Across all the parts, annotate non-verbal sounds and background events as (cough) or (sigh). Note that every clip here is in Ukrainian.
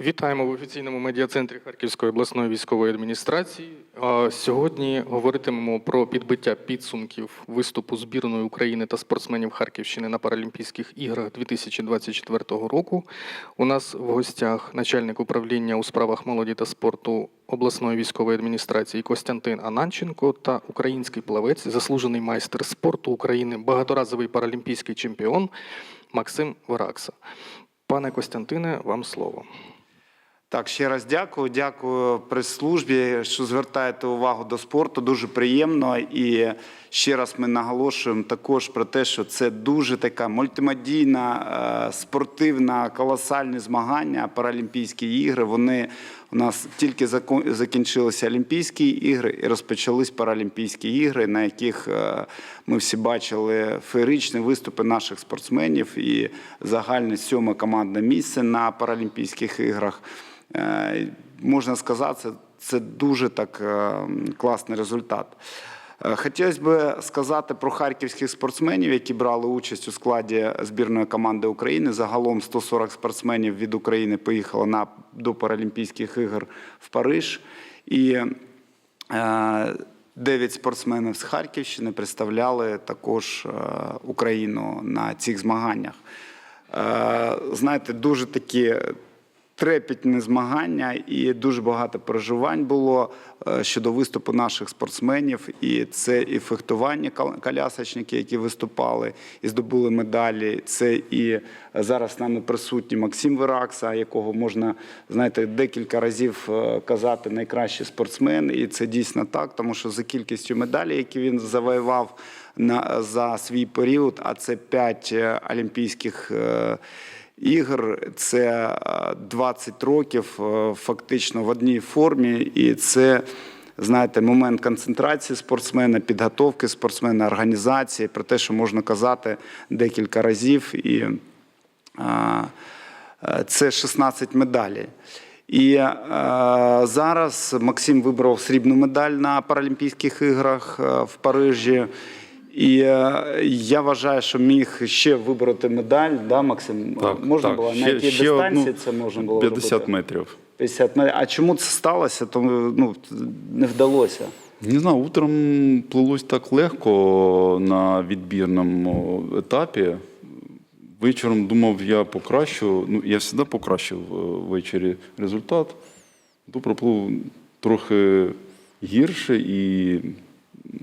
Вітаємо в офіційному медіа-центрі Харківської обласної військової адміністрації. Сьогодні говоритимемо про підбиття підсумків виступу збірної України та спортсменів Харківщини на Паралімпійських іграх 2024 року. У нас в гостях начальник управління у справах молоді та спорту обласної військової адміністрації Костянтин Ананченко та український плавець, заслужений майстер спорту України, багаторазовий паралімпійський чемпіон Максим Варакса. Пане Костянтине, вам слово. Так, ще раз дякую. Дякую прес-службі, що звертаєте увагу до спорту. Дуже приємно. І ще раз ми наголошуємо також про те, що це дуже така мультимедійна, е, спортивна, колосальні змагання. Паралімпійські ігри. Вони у нас тільки закінчилися Олімпійські ігри і розпочались Паралімпійські ігри, на яких е, ми всі бачили феєричні виступи наших спортсменів і загальне сьоме командне місце на Паралімпійських іграх. Е, Можна сказати, це, дуже так е, класний результат. Е, Хотілося б сказати про харківських спортсменів, які брали участь у складі збірної команди України. Загалом 140 спортсменів від України поїхало на до Паралімпійських ігор в Париж. І е, дев'ять спортсменів з Харківщини представляли також е, Україну на цих змаганнях. Знаєте, дуже такі трепетні змагання і дуже багато переживань було е, щодо виступу наших спортсменів. І це і фехтування кол- колясочники, які виступали і здобули медалі. Це і зараз з нами присутній Максим Виракса, якого можна знаєте декілька разів е, казати найкращий спортсмен. І це дійсно так, тому що за кількістю медалей, які він завоював на за свій період, а це п'ять е, олімпійських. Е, ігор. Це е, 20 років е, фактично в одній формі, і це. Знаєте, момент концентрації спортсмена, підготовки спортсмена, організації, про те, що можна казати декілька разів, і е, це 16 медалей. І е, зараз Максим вибрав срібну медаль на Паралімпійських іграх е, в Парижі. І е, я вважаю, що міг ще вибрати медаль, да, Максим? Так, можна так. було на якій ще дистанції одну це можна було 50 робити? метрів. 50 метрів. А чому це сталося? Тому ну, не вдалося. Не знаю, утром плилось так легко на відбірному етапі. Вечором думав, я покращу. Ну, я завжди покращив е, ввечері результат. То проплив трохи гірше і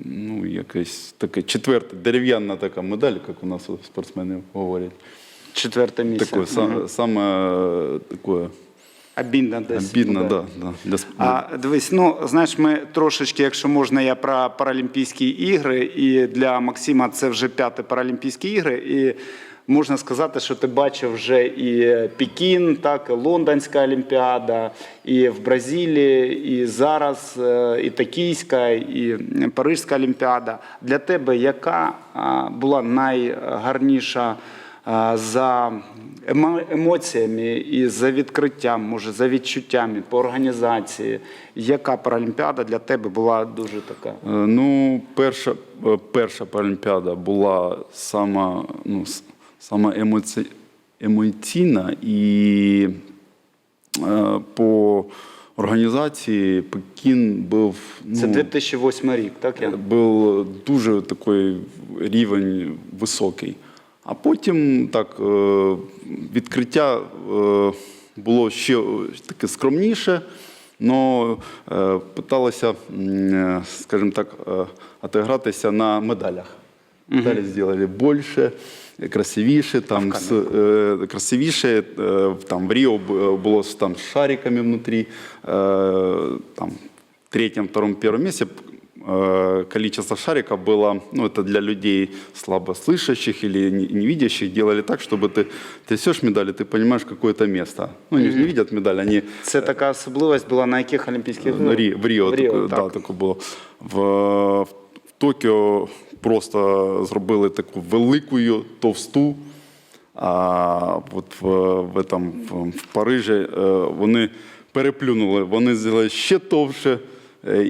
ну, якесь таке четверте, дерев'яна така медаль, як у нас спортсмени говорять. Четверте місце. Таке, са- саме е, таке Обідно десь. обідно, да, да, А дивись, ну знаєш, ми трошечки, якщо можна, я про Паралімпійські ігри, і для Максима це вже п'яте Паралімпійські ігри. І можна сказати, що ти бачив вже і Пекін, так, і Лондонська Олімпіада, і в Бразилії, і зараз е, і Токійська, і Парижська Олімпіада. Для тебе яка була найгарніша? за емо- емоціями і за відкриттям, може, за відчуттями по організації. Яка паралімпіада для тебе була дуже така? Е, Ну, перша, е, перша Паралімпіада була сама, ну, с- сама емоці... емоційна і е, по організації Пекін був, Це ну, 2008 рік, так я? був дуже такий рівень високий. А потім так, е, відкриття е, було ще таке скромніше, але питалося, е, скажімо так, отигратися на медалях. Медалі зробили більше, красивіше, там, з, е, красивіше, е, там в Ріо б- було з там, з шариками внутрі, е, там, в третьем, втором, первом месте э, количество шариков было, ну, это для людей слабослышащих или не- невидящих, делали так, чтобы ты трясешь медали, ты понимаешь какое-то место. Ну, они же не видят медаль, они Це така особливість була на яких Олімпійських в Рі- в Ріо, В Ріо, таке, так. да, таке було. В, в Токіо просто зробили таку велику товсту. А от в, в, там, в, в Парижі е, вони переплюнули, вони зробили ще товще, Е,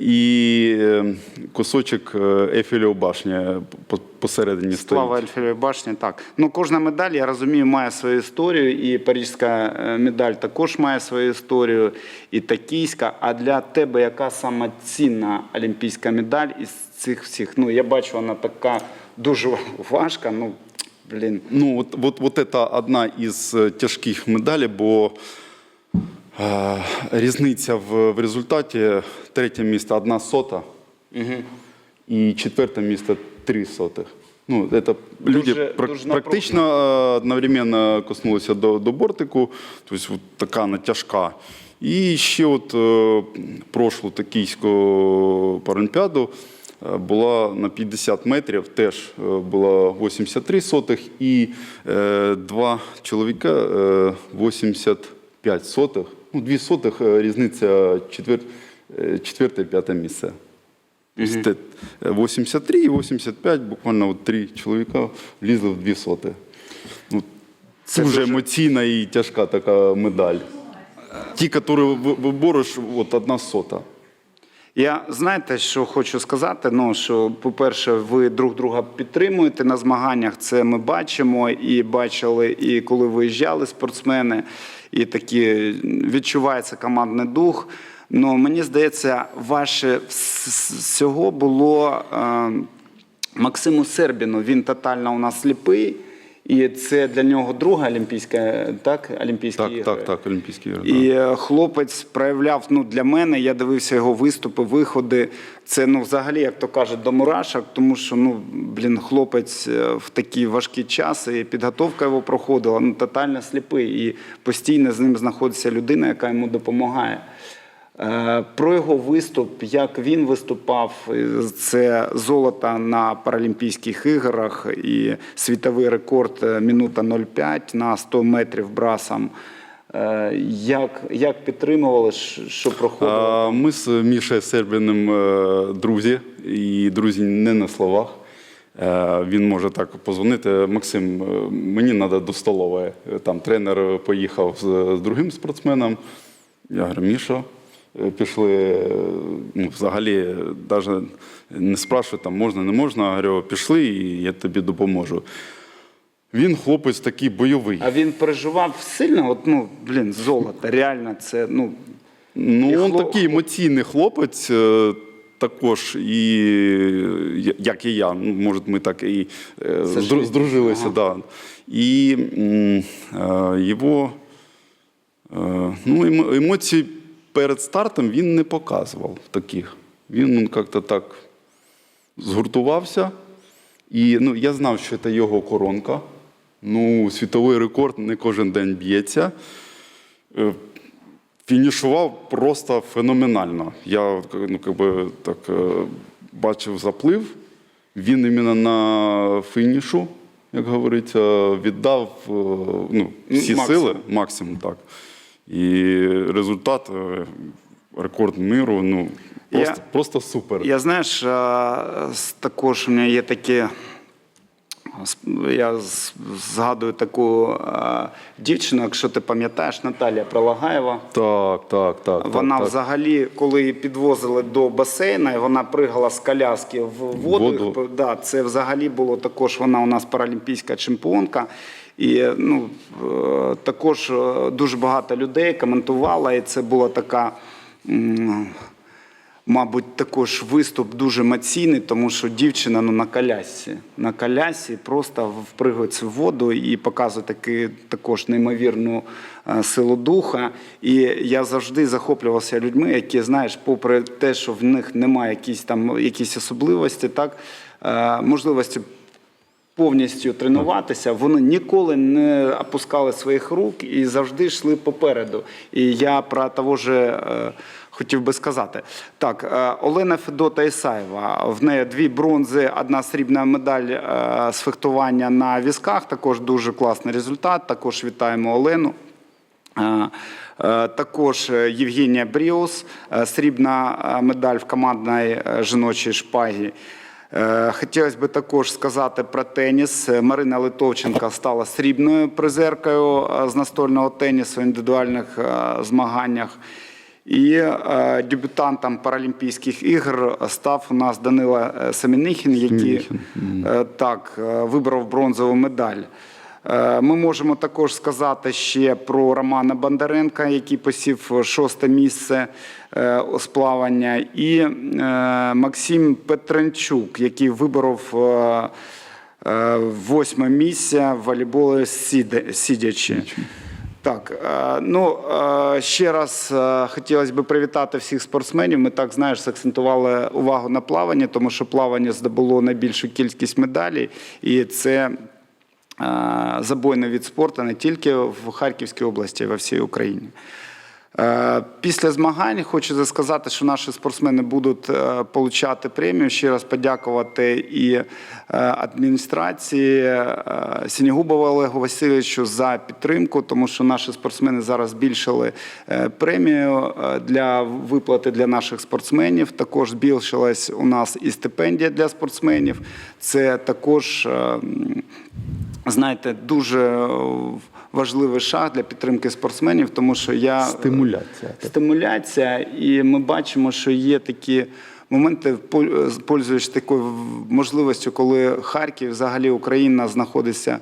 І е, кусочок е, Ейфелєва башня по- посередині Слава стоїть. Ельфівої башні, так. Ну, кожна медаль, я розумію, має свою історію, і паризька е, медаль також має свою історію, і токійська. А для тебе яка сама цінна олімпійська медаль із цих всіх? Ну, я бачу, вона така дуже важка. Ну, блін. Ну, от, от, от це одна із е, тяжких медалей, бо е, різниця в, в результаті третє місце одна сота, і четверте місце три сотих. Ну, это люди Дуже- прак- дуже практично е, одновременно коснулися до, до бортику, тобто от така вона тяжка. І ще от е, прошлу токійську паралімпіаду е, була на 50 метрів, теж е, було 83 сотих, і е, два чоловіка е, 85 сотих. Ну, дві сотих е, різниця четвер, е, четверте і п'яте місце. Тобто те- 83 і 85, буквально от три чоловіка влізли в дві соти. Ну, Це дуже дуже- емоційна і тяжка така медаль. Ті, які вибориш, от одна сота. Я знаєте, що хочу сказати? Ну що, по-перше, ви друг друга підтримуєте на змаганнях. Це ми бачимо і бачили, і коли виїжджали спортсмени, і такі відчувається командний дух. Ну мені здається, ваше вс- вс- всього було е, Максиму Сербіну. Він тотально у нас сліпий. І це для нього друга олімпійська, так, олімпійські Так, ігри. так, так, Олімпійські ігри. І е, хлопець проявляв ну для мене. Я дивився його виступи, виходи. Це ну взагалі, як то кажуть, до мурашок, тому що ну блін, хлопець е, в такі важкі часи, і підготовка його проходила. Ну тотально сліпий, і постійно з ним знаходиться людина, яка йому допомагає. Е, Про його виступ, як він виступав, е, це золото на Паралімпійських іграх і світовий рекорд е, минута 0,5 на 100 метрів брасом. Як, як підтримували, що проходило? Ми з Мішею Сербіним друзі, і друзі не на словах. Він може так позвонити. Максим, мені треба до столової. Там тренер поїхав з, другим спортсменом. Я говорю, Мішо, пішли. е, Ну, взагалі, навіть не спрашую, там можна, не можна. Я говорю, пішли, і я тобі допоможу. Він хлопець такий бойовий. А він переживав сильно, от, ну, блін, золото, реально, це, ну, Ну, він хлоп- такий емоційний хлопець, е, також, і як і я. Ну, може, ми так і е, здружилися. Да. І е, його е, ну, емоції перед стартом він не показував таких. Він ну, як-то так згуртувався. І ну, я знав, що це його коронка. Ну, світовий рекорд не кожен день б'ється. Е, Фінішував просто феноменально. Я ну, как би, так, е, бачив заплив. Він іменно на фінішу, як говориться, віддав е, ну, всі Максимум. сили, максимум так. І результат е, рекорд миру ну, просто, Я- просто супер. Я знаєш, е, також у мене є такі. Я згадую таку дівчину, якщо ти пам'ятаєш, Наталія Пролагаєва. Так, так, так. Вона так, так. взагалі, коли її підвозили до басейна, і вона пригала з коляски в воду. Воду. Да, це взагалі було також. Вона у нас паралімпійська чемпіонка. І ну, е, також е, дуже багато людей коментувало, і це була така. Мабуть, також виступ дуже емоційний, тому що дівчина ну, на колясці. На колясі просто впригується в воду і показує таки, також неймовірну е, силу духа. І я завжди захоплювався людьми, які, знаєш, попри те, що в них немає якісь там якісь особливості, так, е, можливості повністю тренуватися, вони ніколи не опускали своїх рук і завжди йшли попереду. І я про того же е, хотів би сказати. Так, е, Олена Федота Ісаєва. В неї дві бронзи, одна срібна медаль е, з фехтування на візках. Також дуже класний результат. Також вітаємо Олену. Е, Також Євгенія Бріус, срібна медаль в командній жіночій шпагі. Хотілося б також сказати про теніс. Марина Литовченка стала срібною призеркою з настольного тенісу в індивідуальних змаганнях. І е, дебютантом Паралімпійських ігор став у нас Данило е, Семенихін, який е, так, вибрав бронзову медаль. Ми можемо також сказати ще про Романа Бондаренка, який посів шосте місце у сплавання, і Максим Петренчук, який виборов восьме місце в волейболі сидячи. Так, е, ну е, ще раз е, хотілося б привітати всіх спортсменів. Ми так знаєш, акцентували увагу на плавання, тому що плавання здобуло найбільшу кількість медалей, і це забойний від спорту не тільки в Харківській області, а й во всій Україні. Е, Після змагань хочу сказати, що наші спортсмени будуть е, отримати премію. Ще раз подякувати і е, адміністрації Сінігубова Олегу Васильовичу за підтримку, тому що наші спортсмени зараз збільшили премію для виплати для наших спортсменів. Також збільшилась у нас і стипендія для спортсменів. Це також. знаєте, дуже важливий шаг для підтримки спортсменів, тому що я Стимуляція. стимуляція, і ми бачимо, що є такі моменти, пол- пользуючись такою можливістю, коли Харків, взагалі Україна знаходиться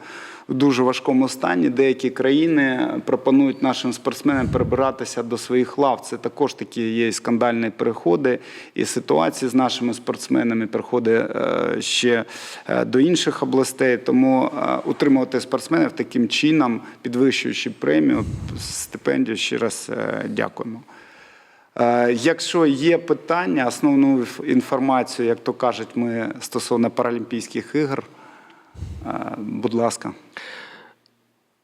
в дуже важкому стані. Деякі країни пропонують нашим спортсменам перебиратися до своїх лав. Це також такі є скандальні переходи, і ситуації з нашими спортсменами переходи е, ще е, до інших областей. Тому е, утримувати спортсменів таким чином, підвищуючи премію, стипендію, ще раз дякуємо. Якщо є питання, основну інф- інформацію, як то кажуть, ми стосовно Паралімпійських ігор, будь ласка.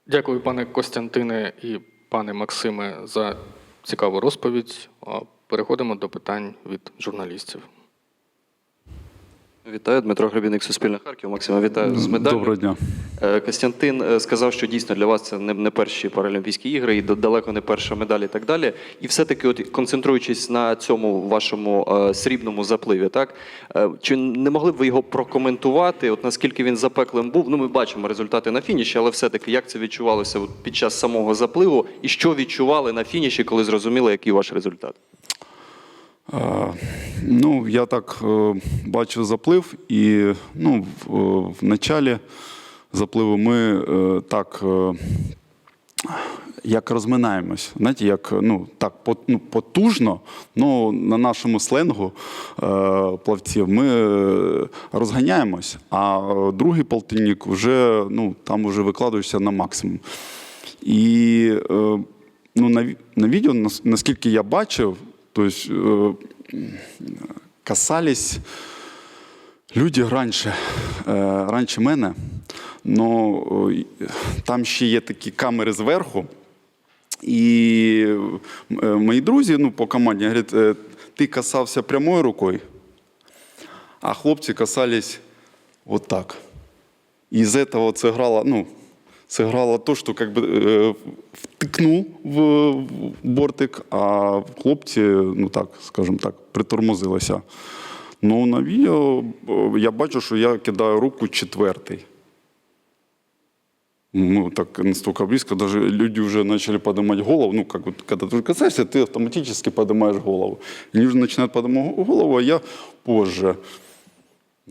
Дякую, пане Костянтине і пане Максиме, за цікаву розповідь. Переходимо до питань від журналістів. Вітаю, Дмитро Гребінник, Суспільне Харків. Максима, вітаю з медаллю. Доброго дня. Е, Костянтин е, сказав, що дійсно для вас це не, перші Паралімпійські ігри і далеко не перша медаль і так далі. І все-таки, от концентруючись на цьому вашому е, срібному запливі, так чи не могли б ви його прокоментувати? От наскільки він запеклим був? Ну, ми бачимо результати на фініші, але все-таки як це відчувалося під час самого запливу, і що відчували на фініші, коли зрозуміли, який ваш результат? Е, Ну, я так е, бачив заплив, і ну, в, е, началі запливу ми так. Як розминаємось, знаєте, як ну так ну, потужно, ну на нашому сленгу плавців ми розганяємось, а другий полтинник вже ну там вже викладаєшся на максимум. І ну, на, на відео, наскільки я бачив, то есть, е, касались люди раніше, е, раніше мене, но е, там ще є такі камери зверху. І мої друзі ну, по команді говорять, ти касався прямою рукою, а хлопці касались вот так. И из этого сыграло, ну, сыграло то, что как бы э, втыкнул в, в бортик, а хлопці, ну так, скажімо так, притормозилися. Ну, на відео е, я бачу, що я кидаю руку четвертий. Ну, так настолько близко, даже люди уже начали поднимать голову. Ну, как вот, когда ты уже касаешься, ты автоматически поднимаешь голову. Они уже начинают поднимать голову, а я позже.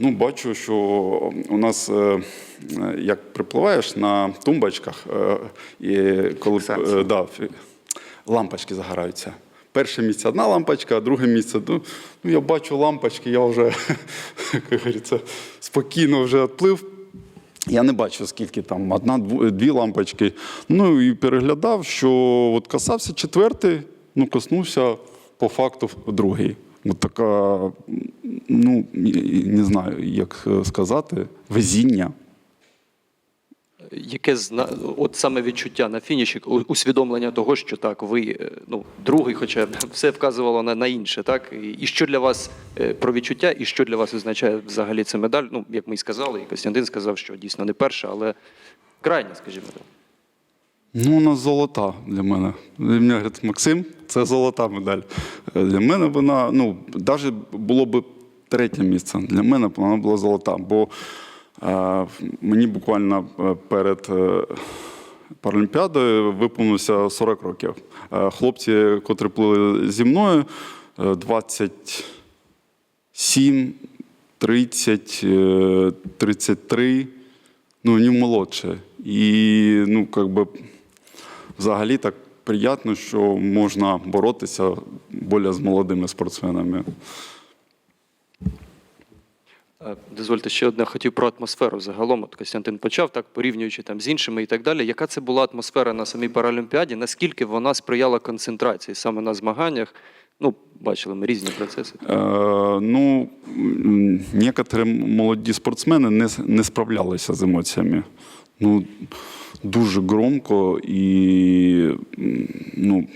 Ну, бачу, що у нас, е, як припливаєш на тумбочках, е, і коли е, да, лампочки загораються. Перше місце одна лампочка, а друге місце. Ну, ну я бачу лампочки, я вже, (laughs) як говориться, спокійно вже відплив. Я не бачу, скільки там, одна-дві лампочки. Ну і переглядав, що от касався четвертий, ну коснувся по факту другий. От така, ну не знаю, як е, сказати, везіння. Яке зна... от саме відчуття на фініші, усвідомлення того, що так, ви е, ну, другий, хоча б (laughs) все вказувало на, на інше, так? І, що для вас е, про відчуття, і що для вас означає взагалі ця медаль? Ну, як ми і сказали, і Костянтин сказав, що дійсно не перша, але крайня, скажімо так. Ну, вона золота для мене. Для мене говорить, Максим, це золота медаль. Для мене вона, ну, навіть було б третє місце. Для мене б вона була золота. Бо е, мені буквально е, перед е, Паралімпіадою виповнився 40 років. Е, Хлопці, котрі плили зі мною, е, 27, 30, е, 33, ну, не молодше. І, ну, как би, взагалі так приємно, що можна боротися більше з молодими спортсменами. Е, Дозвольте ще одне, хотів про атмосферу загалом. От Костянтин почав, так порівнюючи там з іншими і так далі. Яка це була атмосфера на самій Паралімпіаді? Наскільки вона сприяла концентрації саме на змаганнях? Ну, бачили ми різні процеси. Е, ну, некоторі молоді спортсмени не, не справлялися з емоціями. Ну, дуже громко і ну,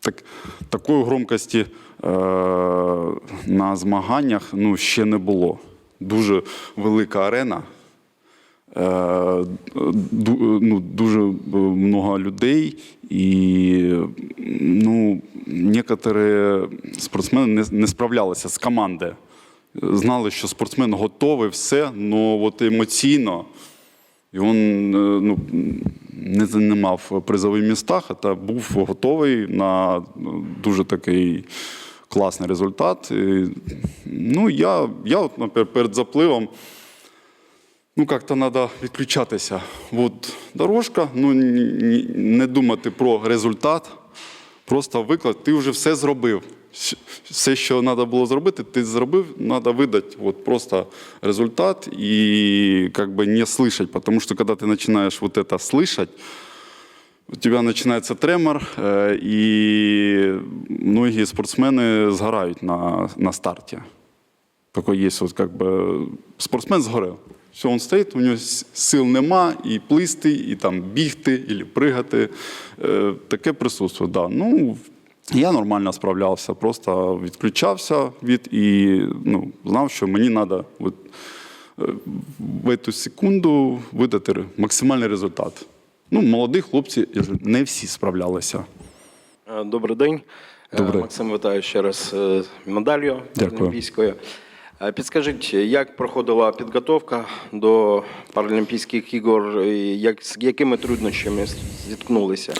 так, такої громкості е, на змаганнях ну, ще не було. Дуже велика арена. Е, ну, дуже много людей, і ну, некоторі спортсмени не, справлялися з команди. Знали, що спортсмен готовий, все, але от емоційно і він е, ну, не займав призових містах, а був готовий на дуже такий класний результат. І, ну, я, я от, наприклад, перед запливом ну, как-то треба відключатися. От дорожка, ну, ні- ні- не думати про результат, просто виклад, ти вже все зробив. Щ- Все, що треба було зробити, ти зробив, треба видати от просто результат и как бы не слышать, потому что когда ты начинаешь вот это слышать, у тебя начинается тремор, э, и многие спортсмены сгорают на, на старте. Такой есть вот как бы спортсмен згорів. Все, він стоїть, у нього с- сил нема, і плисти, і там бігти, і пригати. Е, таке присутствує. Да. Ну, я нормально справлявся, просто відключався від і ну, знав, що мені треба от, е, в цю секунду видати ре- максимальний результат. Ну, молоді хлопці не всі справлялися. Е, Добрий день. Е, Добрий. Максим, вітаю ще раз е, медаллю Олімпійською. Підскажіть, як проходила підготовка до Паралімпійських ігор, як, з якими труднощами зіткнулися?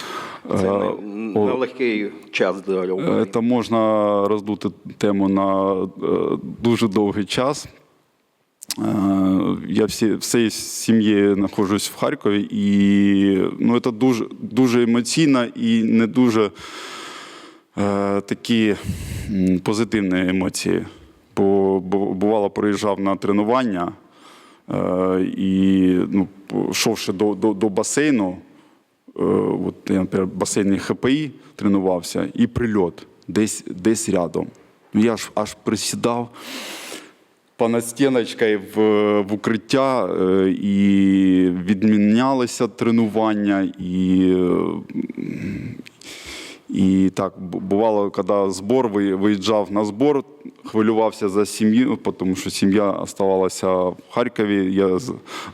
Це Е, не- нелегкий час для України. Це можна роздути тему на дуже довгий час. Е, Я всі, всією сім'єю знаходжусь в Харкові, і ну, це дуже, дуже емоційно і не дуже е, такі позитивні емоції. Бо, бо бувало, приїжджав на тренування е, і ну, йшовши до, до, до басейну, Е, от я, наприклад, басейні ХПІ тренувався, і прильот десь, десь рядом. Ну, я ж аж присідав понад стіночкою в, в укриття, е, і відмінялися тренування, і, і так бувало, коли збор виїжджав на збор, хвилювався за сім'ю, тому що сім'я оставалася в Харкові. Я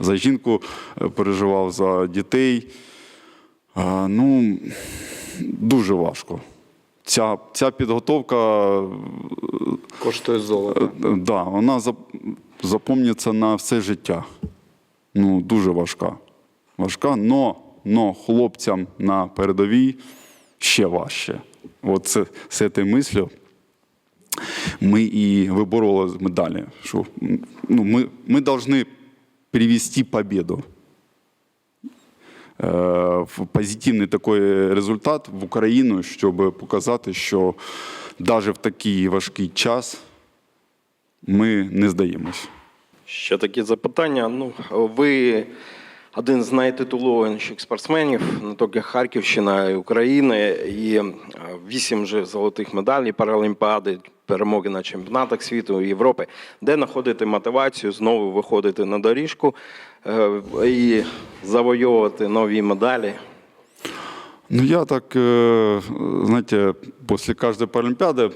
за жінку е, переживав за дітей. Ну, дуже важко. Ця, ця підготовка, Коштує золото. е, да, вона зап- запомниться на все життя. Ну, дуже важка. Важка, но, но хлопцям на передовій ще важче. От це, з цією мислю ми і вибороли медалі. Що, ну, ми, ми повинні привести победу. Е, позитивний такий результат в Україну, щоб показати, що навіть в такий важкий час ми не здаємось. Ще такі запитання. Ну, ви один з найтитулованіших спортсменів не тільки Харківщина, й України. І е, вісім вже золотих медалей Паралімпіади, перемоги на чемпіонатах світу і Європи. Де знаходити мотивацію знову виходити на доріжку е, і завойовувати нові медалі? Ну, я так, е, знаєте, після кожної Паралімпіади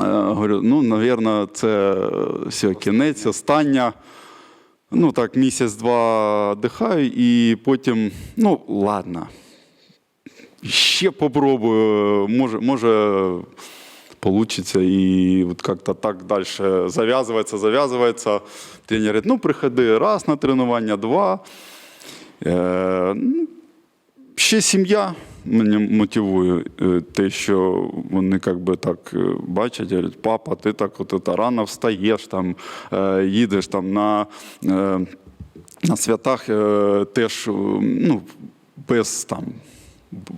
говорю, ну, мабуть, це все, кінець, остання. Ну, так, місяць-два дихаю, і потім, ну, ладно. Ще попробую, може, може получится, и вот как-то так дальше завязывается, завязывается. Тренер ну, приходи раз на тренування, два. Е, ну, ще сім'я мене мотивує е, те, що вони як би так е, бачать, говорять, папа, ти так от, от рано встаєш, там, е, їдеш там на, на святах теж ну, без там.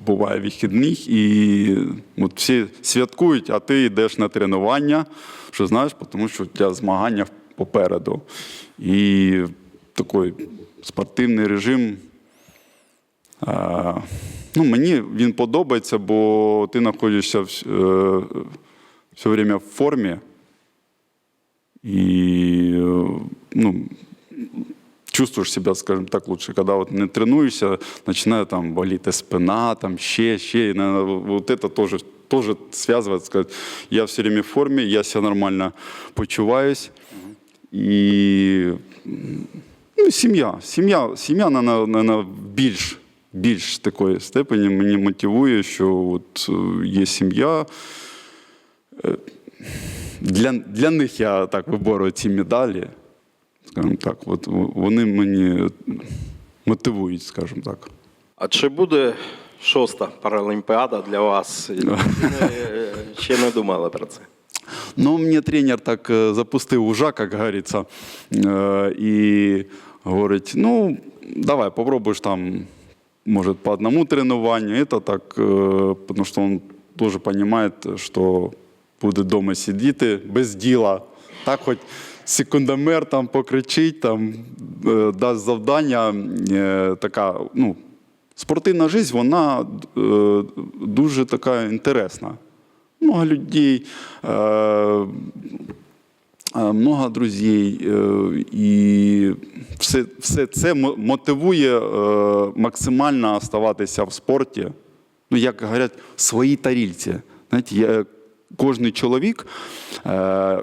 Буває вихідних, і от всі святкують, а ти йдеш на тренування, що знаєш, тому що у тебе змагання попереду. І такий спортивний режим. Ну, мені він подобається, бо ти знаходишся е, все время в формі. І е, ну, чувствуешь себя, скажем так, лучше, когда вот не тренируешься, начинает там болеть спина, там ще, ще, наверное, вот это тоже, тоже связывает, сказать, я все время в форме, я себя нормально почуваюсь, і ну, сім'я, сім'я, сім'я, більш, більш такої степені мені мотивує, що от е, є сім'я, для, для них я так виборю ці медалі. Скажімо так, от вони мені мотивують, скажімо так. А чи буде шоста паралімпіада для вас? (laughs) Е, ще не думали про це. Но мне тренер так э, запустил ужа, как говорится, э, и говорит, ну, давай, попробуешь там, может, по одному тренованию, это так, э, потому что он тоже понимает, что будет дома сидіти без діла. Так хоч секундомер там покричить, там, е, дасть завдання, е, така, ну, спортивна життя, вона е, дуже така інтересна. Много людей, э, э, много друзей, э, і все, все це мотивує е, максимально оставатися в спорті. Ну, як говорять, в своїй тарільці. Знаєте, я, кожен чоловік, е,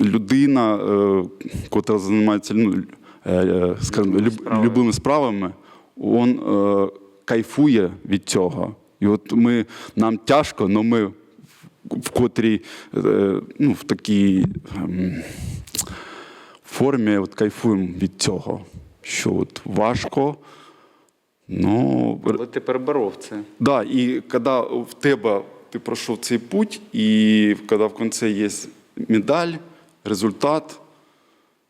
людина, е, котра займається ну, е, скажімо, люб, любими справами, він е, кайфує від цього. І от ми, нам тяжко, але ми в- котрій, е, ну, в такій ем, формі от кайфуємо від цього. Що от важко, ну, Але ти переборов це. Да, і коли в тебе ти пройшов цей путь, і коли в кінці є медаль, результат,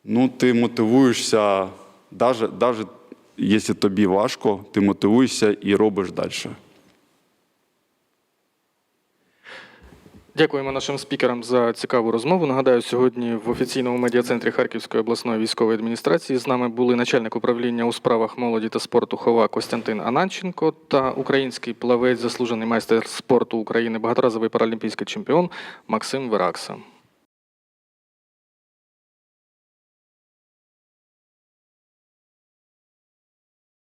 ну ти мотивуєшся, навіть якщо тобі важко, ти мотивуєшся і робиш далі. Дякуємо нашим спікерам за цікаву розмову. Нагадаю, сьогодні в офіційному медіа-центрі Харківської обласної військової адміністрації з нами були начальник управління у справах молоді та спорту Хова Костянтин Ананченко та український плавець, заслужений майстер спорту України, багаторазовий паралімпійський чемпіон Максим Веракса.